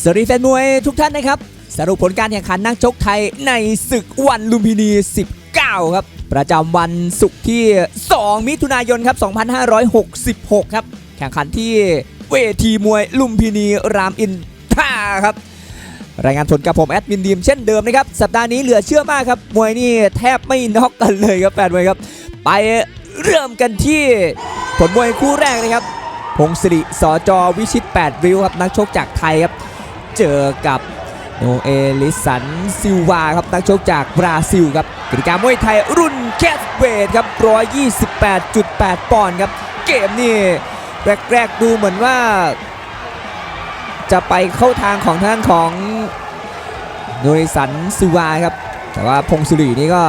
สวัสดีแฟนมวยทุกท่านนะครับ สรุปผลการแข่งขันนักชกไทยในศึกวันลุมพินี 19 ครับ ประจำวันศุกร์ที่ 2 มิถุนายนครับ 2566 ครับ แข่งขันที่เวทีมวยลุมพินีรามอินทราครับ รายงานผลกับผมแอดมินดีมเช่นเดิมนะครับ สัปดาห์นี้เหลือเชื่อมากครับ มวยนี่แทบไม่น็อกกันเลยครับแฟนมวยครับ ไปเริ่มกันที่ผลมวยคู่แรกนะครับพงศิริสจวิชิต8ริ้วครับนักชกจากไทยครับ เจอกับโนเอลิสันซิลวาครับนักชกจากบราซิลครับกติกามวยไทยรุ่นแคสเวทครับ 128.8 ปอนด์ครับ เกมนี่แรกๆดูเหมือนว่า จะไปเข้าทางของทางของโนเอลิสันซิลวาครับ แต่ว่าพงศิรินี่ก็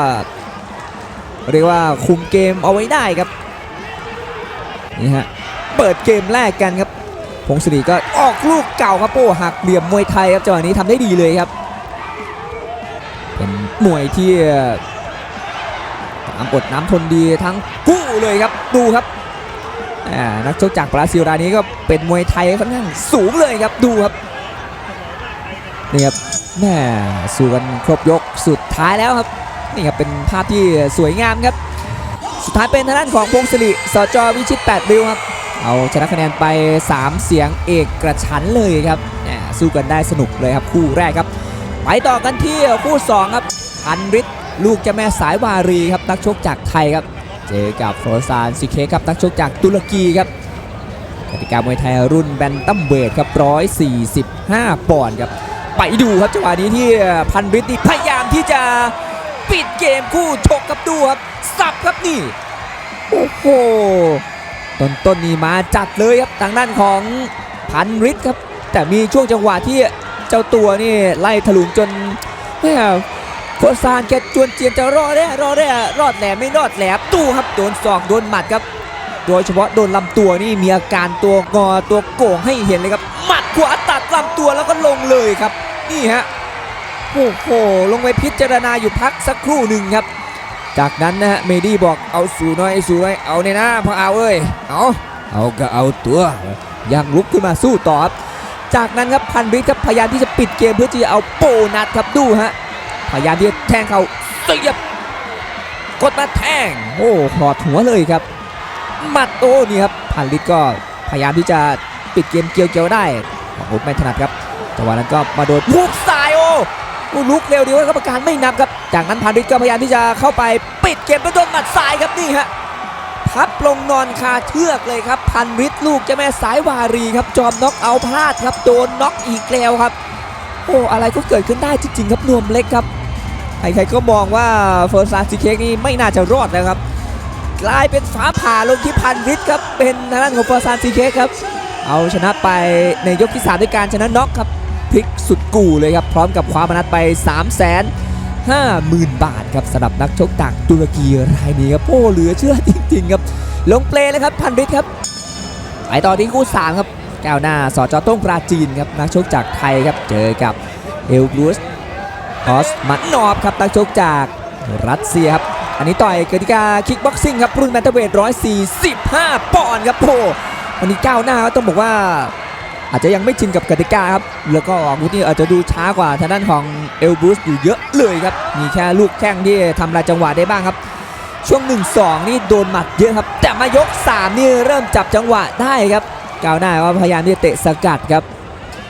เรียกว่าคุมเกมเอาไว้ได้ครับนี่ฮะเปิดเกมแรกกันครับ พงศรีก็ออกลูกเก่าครับโป้หักเหลี่ยมมวยไทยครับจังหวะนี้ทำได้ดีเลยครับ เป็นมวยที่น้ำอดน้ำทนดีทั้งคู่เลยครับดูครับนักชกจากบราซิลรายนี้ก็เป็นมวยไทยค่อนข้างสูงเลยครับดูครับนี่ครับแม่สู้กันครบยกสุดท้ายแล้วครับนี่ครับเป็นภาพที่สวยงามครับ สุดท้ายเป็นทางด้านของพงศริสจวิชิต8บิวครับ เอาชนะคะแนนไป 3 เสียงเอกกระชั้นเลยครับแหม่สู้กันได้สนุกเลยครับคู่แรกครับ ไปต่อกันที่คู่2ครับอันริทลูกเจ้าแม่สายวารีครับนักชกจากไทยครับ เจอกับโฟรซานซิเคครับนักชกจากตุรกีครับกติกามวยไทยรุ่นแบนตัมเวทครับ145 ปอนด์ครับ ไปดูครับจังหวะนี้ที่พันริทนี่พยายามที่จะปิดเกมคู่ชกกับดูครับสับครับนี่ โอ้โห ต้นต้นนี่มาจัดเลยครับทางด้านของพันริทครับ แต่มีช่วงจังหวะที่เจ้าตัวนี่ไล่ถลุงจนแม่โคซานแกจวนเจียนจะรอดได้รอดได้รอดแหลมไม่รอดแหลมตู้ครับโดนศอกโดนหมัดครับ โดยเฉพาะโดนลำตัวนี่มีอาการตัวงอตัวโก่งให้เห็นเลยครับหมัดขวาตัดลำตัวแล้วก็ลงเลยครับ นี่ฮะโอ้โหลงไปพิจารณาอยู่พักสักครู่หนึ่งครับ จากนั้นนะฮะเมดี้บอกเอาสู่น้อยสู่น้อยเอาเนี่ยนะพอเอาเอ้ยเอาเอาก็เอาตัวยังลุกขึ้นมาสู้ต่อครับจากนั้นครับพันริทครับพยายามที่จะปิดเกมเพื่อที่จะเอาโปนัดครับดูฮะพยายามที่จะแทงเขาเสียบกดมาแทงโอ้พลอดหัวเลยครับมัดโอ้นี่ครับพันริทก็พยายามที่จะปิดเกมเกี่ยวเกี่ยวได้ของผมไม่ถนัดครับจังหวะนั้นก็มาโดนฮุกซายโอ้โอ้ลุกเร็วดีว่ากรรมการไม่นับครับ จากนั้นพานิชก็พยายามที่จะเข้าไปปิดเกมด้วยโดนหมัดซ้ายครับนี่ฮะพับลงนอนคาเชือกเลยครับ พันริทลูกเจ้าแม่สายวารีครับ จอมน็อกเอาพลาดครับโดนน็อกอีกแล้วครับ โอ้อะไรก็เกิดขึ้นได้จริงๆครับนวมเล็กครับใครๆก็มองว่าเฟิร์สซาซิเคกนี่ไม่น่าจะรอดแล้วครับกลายเป็นฟ้าผ่าลงที่พันริทครับเป็นทางด้านของเฟิร์สซาซิเคกครับเอาชนะไปในยกที่3ด้วยการชนะน็อกครับพลิกสุดกู่เลยครับพร้อมกับคว้ามานัดไป3 5 0 0 0 0 บาทครับสำหรับนักชกจากตุรกีรายนี้ครับโอ้เหลือเชื่อจริง ๆ ครับ ลงเปลเลยครับพันริทครับไปต่อที่คู่3ครับก้าวหน้าสอจอต้งปราจีนครับนักชกจากไทยครับเจอกับเอลบลูสออสมันนอบครับนักชกจากรัสเซียครับอันนี้ต่อยกติกาคิกบ็อกซิ่งครับรุ่นแบนเทเวท145ปอนด์ครับโอ้วันนี้ก้าวหน้าต้องบอกว่า อาจจะยังไม่ชินกับกติกาครับ แล้วก็อาวุธนี่อาจจะดูช้ากว่าทางด้านของเอลบูสอยู่เยอะเลยครับ มีแค่ลูกแข้งที่ทำลายจังหวะได้บ้างครับ ช่วง 1-2 นี่โดนหมัดเยอะครับ แต่มายก 3 นี่เริ่มจับจังหวะได้ครับก้าวหน้าก็พยายามที่จะเตะสกัดครับ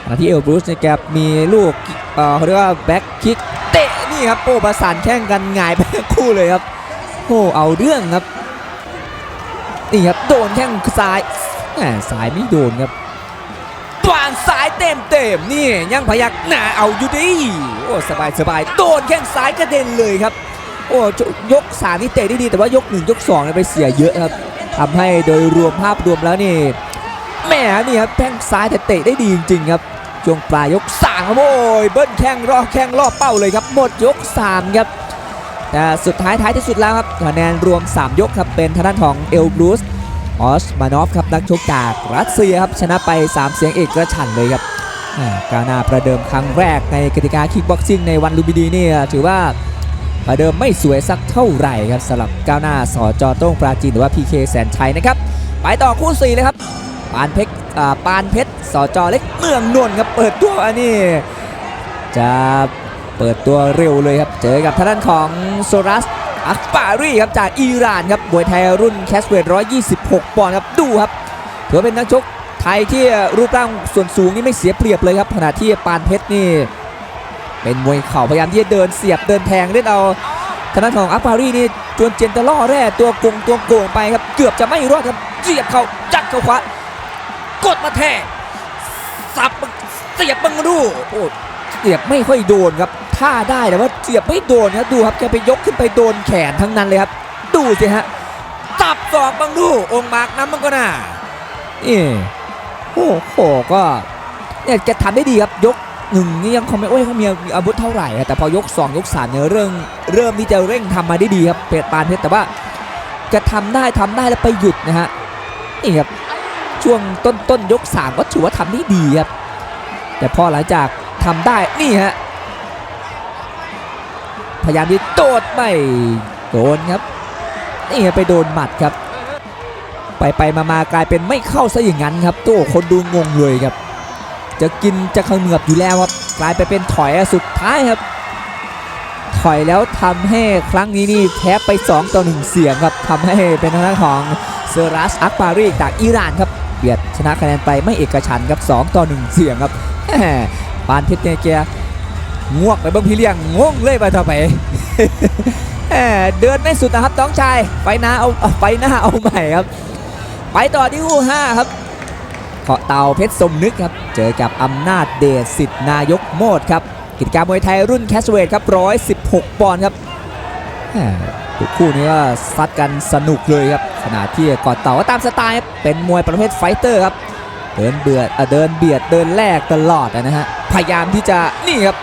ขณะที่เอลบูสเนี่ยแกมีลูกเออเขาเรียกว่าแบ็คคิกเตะนี่ครับโอ้ประสานแข้งกันหงายไปคู่เลยครับโอ้เอาเรื่องครับนี่ครับโดนแข้งซ้ายแหมซ้ายไม่โดนครับ วางสายเต็มเต็มนี่ยังพยักหน้าเอาอยู่ดิโอ้สบายสบายโดนแข้งซ้ายกระเด็นเลยครับ โอ้ยกสามนี่เตะได้ดีแต่ว่ายกหนึ่งยกสองเนี่ยไปเสียเยอะครับทำให้โดยรวมภาพรวมแล้วนี่แหมนี่ครับแข้งซ้ายแต่เตะได้ดีจริงๆครับช่วงปลายยกสามครับโอ้ยเบิ้ลแข้งรอแข้งรอบเป้าเลยครับหมดยกสามครับแต่สุดท้ายท้ายที่สุดแล้วครับคะแนนรวม 3 ยกครับเป็นทางด้านของเอลบรูส ออสมานอฟครับนักชกจากรัสเซียครับชนะไป 3 เสียงเอกกระชันเลยครับกาหน้าประเดิมครั้งแรกในกติกาคิกบ็อกซิ่งในวันลูมพินีเนี่ยถือว่าประเดิมไม่สวยสักเท่าไหร่ครับสำหรับก้าวหน้าสอจอโต้งปราจีนหรือว่า PK แสนชัยนะครับไปต่อคู่4เลยครับปานเพชรอ่าปานเพชรสจเล็กเมืองนนท์ครับเปิดตัวอันนี้จะเปิดตัวเร็วเลยครับเจอกับทางด้านของโซรัส อักปารีครับจากอิหร่านครับมวยไทยรุ่นแคสเวท126 ปอนด์ครับดูครับถือเป็นนักชกไทยที่รูปร่างส่วนสูงนี่ไม่เสียเปรียบเลยครับขณะที่ปานเพชรนี่ เป็นมวยเข่าพยายามที่จะเดินเสียบเดินแทงเล่นเอาทางด้านของอักปารีนี่จวนเจนตะล่อแร่ตัวกงตัวโกงไปครับเกือบจะไม่รอดครับเสียบเข่าจัดเข้าขวากดมาแทงสับเสียบบังรูโอ้เสียบไม่ค่อยโดนครับ ท่าได้แต่ว่าเสียบไม่โดนครับดูครับแกไปยกขึ้นไปโดนแขนทั้งนั้นเลยครับ ดูสิฮะตับศอกบังรูองค์มากน้ำมันก็น่านี่โอ้โหก็เนี่ยแกทำได้ดีครับยกหนึ่งนี่ยังคอมไม่โอ้ยเขามีอาวุธเท่าไหร่แต่พอยก 2 ยก3เนี่ยเรื่องเริ่มที่จะเร่งทำมาได้ดีครับเป็ดปานเพชรแต่ว่าจะทำได้ทำได้แล้วไปหยุดนะฮะนี่ครับช่วงต้นต้นยก 3 ก็ถือว่าทำได้ดีครับแต่พอหลังจากทำได้นี่ฮะ พยายามที่โดดไม่โดนครับนี่ไปโดนหมัดครับ ไปไปมามากลายเป็นไม่เข้าซะอย่างนั้นครับโต้คนดูงงเลยครับ จะกินจะเขมือบอยู่แล้วครับกลายไปเป็นถอยสุดท้ายครับ ถอยแล้วทำให้ครั้งนี้นี่แพ้ไป 2 ต่อ1เสียงครับทำให้เป็นทางด้านของเซรัสอักปารีจากอิหร่านครับเบียดชนะคะแนนไปไม่เอกฉันครับ2ต่อ1เสียงครับปานเพชรเนี่ย งวกไปเบิ้งพี่เลี้ยงงงเลยไปต่อไปแหมเดินไม่สุดนะครับน้องชายไปหน้าเอาไปหน้าเอาใหม่ครับ ไปต่อที่คู่5ครับเกาะเตาเพชรสมนึกครับ เจอกับอำนาจเดชสิทธนายกโมดครับ กิจกรรมมวยไทยรุ่นแคสเวทครับ116 ปอนด์ครับคู่นี้ก็ซัดกันสนุกเลยครับขณะที่เกาะเต่าก็ตามสไตล์เป็นมวยประเภทไฟเตอร์ครับ เดินเบือดเดินเบียดเดินแลกตลอดนะฮะพยายามที่จะนี่ครับ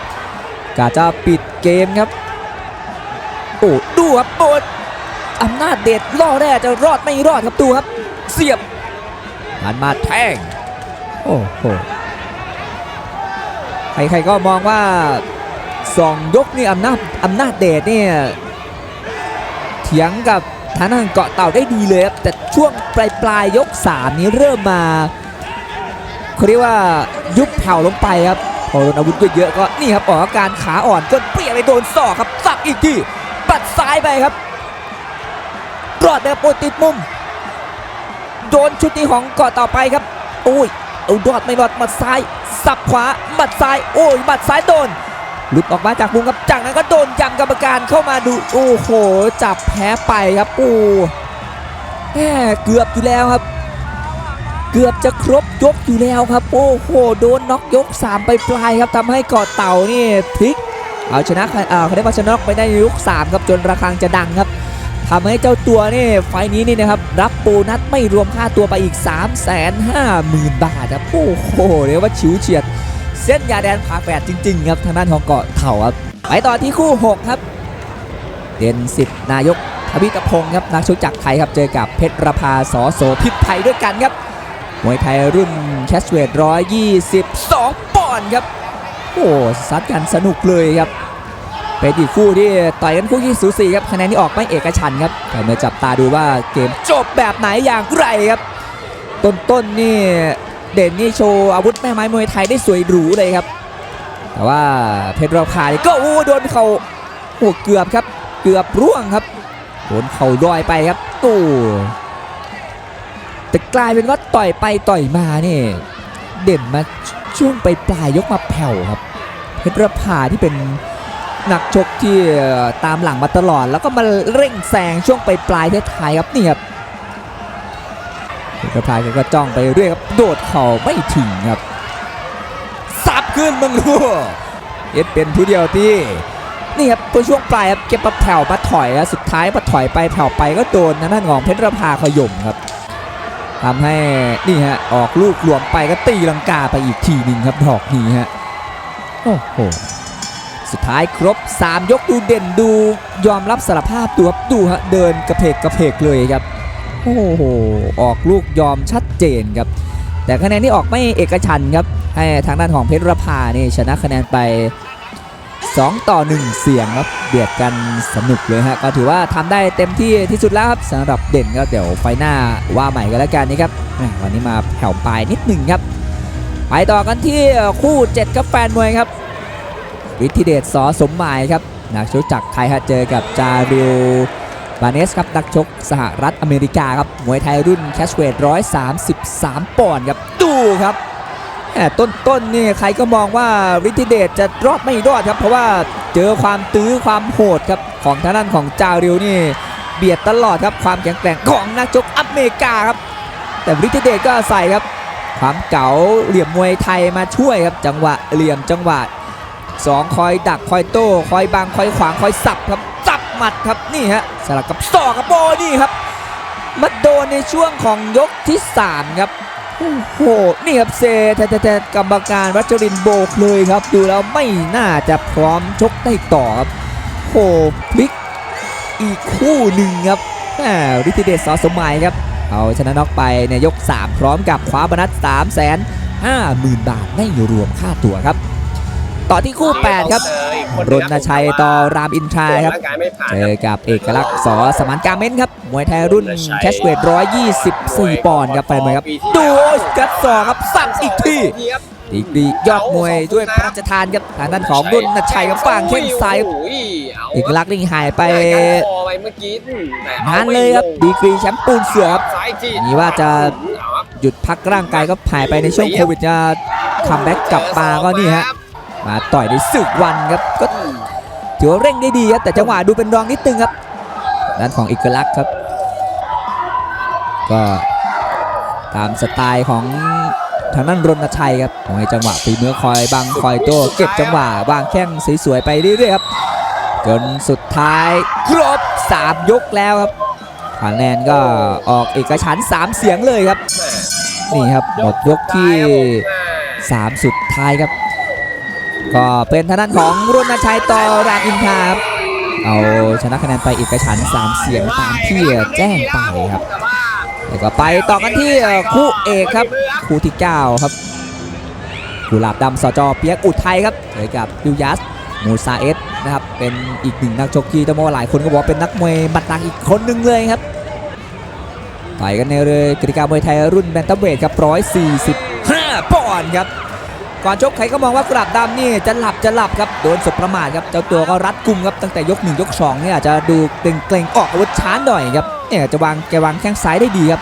กาจะปิดเกมครับ โอ้ดูครับโอ้อำนาจเดชล่อแร่จะรอดไม่รอดครับดูครับ เสียบหันมาแทง โอ้โหใครๆก็มองว่าสองยกนี่อำนาจอำนาจเดชเนี่ยเถียงกับทางด้านเกาะเต่าได้ดีเลยครับแต่ช่วงปลายปลายยก3นี้เริ่มมาเขาเรียกว่ายุบเข่าลงไปครับ พอโดนอาวุธเยอะๆก็นี่ครับออกอาการขาอ่อนก็เปรี้ยไปโดนศอกครับสักอีกทีปัดซ้ายไปครับรอดแบบโปติดมุม โดนชุดนี้ของกาะต่อไปครับโอ้ยเอารอดไม่รอดหมัดซ้าย สับขวาหมัดซ้าย โอ้ยหมัดซ้ายโดนหลุดออกมาจากมุมครับจากนั้นก็โดนยำกรรมการเข้ามาดูโอ้โหจับแพ้ไปครับโอ้แหมเกือบอยู่แล้วครับ เกือบจะครบยกอยู่แล้วครับ โอ้โหโดนน็อกยก 3 ไปปลายครับทำให้เกาะเต่านี่พลิก เอาชนะเออเขาได้มาชนะไปได้ในยก3ครับจนระฆังจะดังครับทำให้เจ้าตัวนี่ไฟนี้นี่นะครับรับโบนัสไม่รวมค่าตัวไปอีก 3 5 0 0 0 0 บาทครับโอ้โหเรียกว่าฉิวเฉียด เส้นยาแดนผ่าแปดจริง ๆ ครับทางด้านของเกาะเถ่าครับไปต่อที่คู่ 6 ครับ เด่นสิทธิ์นายกทวิตพงศ์ครับนักชกจากไทยครับเจอกับเพชรประภาสอโสพิษไทยด้วยกันครับ มวยไทยรุ่นแคสเวท122 ปอนด์ครับ โอ้ซัดกันสนุกเลยครับ เป็นอีกคู่ที่ต่อยกันคู่ที่สูสีครับคะแนนที่ออกไม่เอกฉันครับ แต่มาจับตาดูว่าเกมจบแบบไหนอย่างไรครับ ต้นๆนนี่เด่นนี่โชว์อาวุธแม่ไม้มวยไทยได้สวยหรูเลยครับ แต่ว่าเพชรราคาก็โอ้โดนเขาโอ้เกือบครับ เกือบร่วงครับโดนเข่าลอยไปครับตู้ แต่กลายเป็นว่าต่อยไปต่อยมาเนี่ยเด่นมาช่วงไปปลายยกมาแผ่วครับเพชรราภาที่เป็นนักชกที่ตามหลังมาตลอด แล้วก็มาเร่งแซงช่วงไปปลายท้ายครับนี่ครับเพชรราภาแกก็จ้องไปเรื่อยครับโดดเข่าไม่ถึงครับสับขึ้นบังรัวเอ็ดเป็นผู้เดียวที่นี่ครับพอช่วงปลายครับเก็บมาแผ่วมาถอยแล้วสุดท้ายมาถอยไปแผ่วไปก็โดนทางด้านของเพชรราภาขย่มครับ ทำให้นี่ฮะออกลูกหลวมไปก็ตีลังกาไปอีกทีหนึ่งครับดอกนี้ฮะโอ้โหสุดท้ายครบ 3 ยกดูเด่นดูยอมรับสารภาพดูครับดูฮะเดินกระเพกกระเพกเลยครับโอ้โหออกลูกยอมชัดเจนครับ แต่คะแนนที่ออกไม่เอกฉันท์ครับให้ทางด้านของเพชรประภานี่ชนะคะแนนไป 2 ต่อ 1 เสียงครับเบียดกันสนุกเลยฮะก็ถือว่าทำได้เต็มที่ที่สุดแล้วครับสำหรับเด่นก็เดี๋ยวไฟหน้าว่าใหม่กันแล้วกันนะครับวันนี้มาแผ่วปลายนิดหนึ่งครับไปต่อกันที่คู่ 7 กับแฟนมวยครับฤทธิเดชสอสมหมายครับนักชกจากไทยฮะเจอกับจาริวบาเนสครับนักชกสหรัฐอเมริกาครับมวยไทยรุ่นแคชเวท133ปอนด์ครับดูครับ แหม่ต้นๆนี่ใครก็มองว่าฤทธิเดชจะรอดไม่รอดครับ เพราะว่าเจอความตื้อความโหดครับของทางด้านของจาริวนี่ เบียดตลอดครับความแข็งแกร่งของนักชกอเมริกาครับ แต่ฤทธิเดชก็อาศัยครับ ความเก๋าเหลี่ยมมวยไทยมาช่วยครับ จังหวะเหลี่ยมจังหวะสองคอยดักคอยโต้คอยบังคอยขวางคอยสับครับสับหมัดครับนี่ฮะสลับกับศอกกับโบนี่ครับมาโดนในช่วงของยกที่สามครับ โอ้โหนี่ครับเซแทแทกรรมการวัชรินโบกเลยครับ ดูแล้วไม่น่าจะพร้อมชกได้ต่อครับโอ้พลิกอีกคู่หนึ่งครับแหมฤทธิเดชสอสมัยครับ เอาชนะน็อกไปในยก 3 พร้อมกับคว้าโบนัส3 5 0 0 0 0 บาทไม่รวมค่าตั๋วครับ ต่อที่คู่ 8 ครับรณชัยต่อรามอินทราครับเจอกับเอกลักษณ์สอสมานการเม้นครับมวยไทยรุ่นแคชเวท124 ปอนด์ครับแฟนมวยครับดูกัดศอกครับสั่งอีกทีดีกรียอดมวยด้วยพระราชทานครับทางด้านของรุ่นนัชัยครับฝั่งแข้งซ้ายอ้ยาเอกลักษณ์นี่หายไปนานเลยครับดีกรีแชมป์ปูนเสือครับนี่ว่าจะหยุดพักร่างกายก็หายไปในช่วงโควิดจะคัมแบ็กกลับมาก็นี่ฮะ มาต่อยในศึกวันครับก็ถือว่าเร่งได้ดีครับแต่จังหวะดูเป็นรองนิดนึงครับด้านของเอกลักษณ์ครับ ก็ตามสไตล์ของทางด้านรณชัยครับมวยจังหวะฝีมือคอยบังคอยโตเก็บจังหวะวางแข้งสวยๆไปเรื่อยๆครับจนสุดท้ายครบ 3 ยกแล้วครับคะแนนก็ออกเอกฉัน3 เสียงเลยครับ นี่ครับหมดยกที่ 3 สุดท้ายครับ ก็เป็นทางด้านของรณชัยต่อรามอินทาครับเอาชนะคะแนนไปเอกฉันท์3เสียงตามที่แจ้งไปครับแล้วก็ไปต่อกันที่คู่เอกครับ คู่ที่ 9 ครับกุหลาบดำสจเปียกอุทัยครับเจอกับยูยัสมูซาเอสนะครับเป็นอีกหนึ่งนักชกที่ต้องบอกว่าหลายคนก็บอกเป็นนักมวยหมัดหนักอีกคนหนึ่งเลยครับต่อยกันในเลยกติกามวยไทยรุ่นแบนตัมเวทครับ145ปอนด์ครับ ก่อนชกใครก็มองว่ากุหลาบดำนี่จะหลับจะหลับครับโดนสบประมาทครับเจ้าตัวก็รัดกุมครับตั้งแต่ยก1ยก2เนี่ยอาจจะดูเกรงๆออกอาวุธช้าหน่อยครับเนี่ยจะวางแกวางแข้งซ้ายได้ดีครับ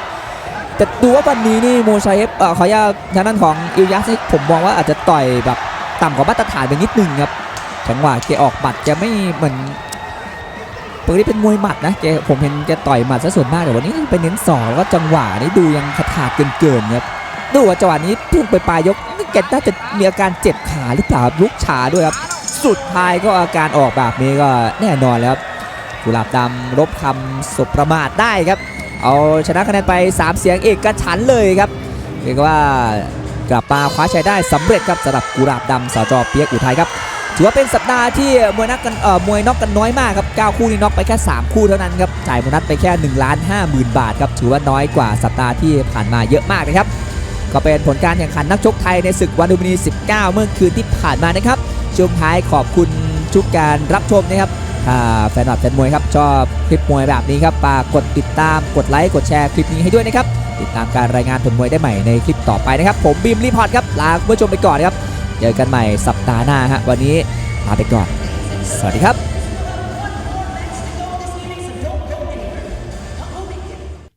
แต่ดูว่าวันนี้นี่โมซาเอฟเขออนุญาตทางด้านของอิลยัสนี่ผมมองว่าอาจจะต่อยแบบต่ำกว่ามาตรฐานไปนิดนึงครับจังหวะแกออกหมัดแกไม่เหมือนปกติเป็นมวยหมัดนะแกผมเห็นแกต่อยหมัดซะส่วนมากแต่วันนี้ไปเน้นสองแล้วก็จังหวะนี่ดูยังขาดเกินๆครับ ดูว่าจังหวะนี้พุ่งไปปลายยกนี่แกน่าจะมีอาการเจ็บขาหรือเปล่าลุกชาด้วยครับ สุดท้ายก็อาการออกแบบนี้ก็แน่นอนแล้วครับกุหลาบดำลบคำสบประมาทได้ครับ เอาชนะคะแนนไป 3 เสียงเอกฉันเลยครับเรียกว่ากลับมาคว้าชัยได้สำเร็จครับสำหรับกุหลาบดำสจเปียกอุทัยครับถือว่าเป็นสัปดาห์ที่มวยนักกันเอ่อมวยน็อกกันน้อยมากครับ9คู่นี้น็อกไปแค่ 3 คู่เท่านั้นครับจ่ายโบนัสไปแค่1ล้าน5หมื่นบาทครับถือว่าน้อยกว่าสัปดาห์ที่ผ่านมาเยอะมากนะครับ ก็เป็นผลการแข่งขันนักชกไทยในศึกวันดูมินี 19 เมื่อคืนที่ผ่านมานะครับช่วงท้ายขอบคุณทุกการรับชมนะครับแฟนหลับแฟนมวยครับชอบคลิปมวยแบบนี้ครับฝากกดติดตามกดไลค์กดแชร์คลิปนี้ให้ด้วยนะครับติดตามการรายงานผลมวยได้ใหม่ในคลิปต่อไปนะครับ ผมบีมรีพอร์ตครับลาคุณผู้ชมไปก่อนครับเจอกันใหม่สัปดาห์หน้าฮะวันนี้ลาไปก่อน สวัสดีครับ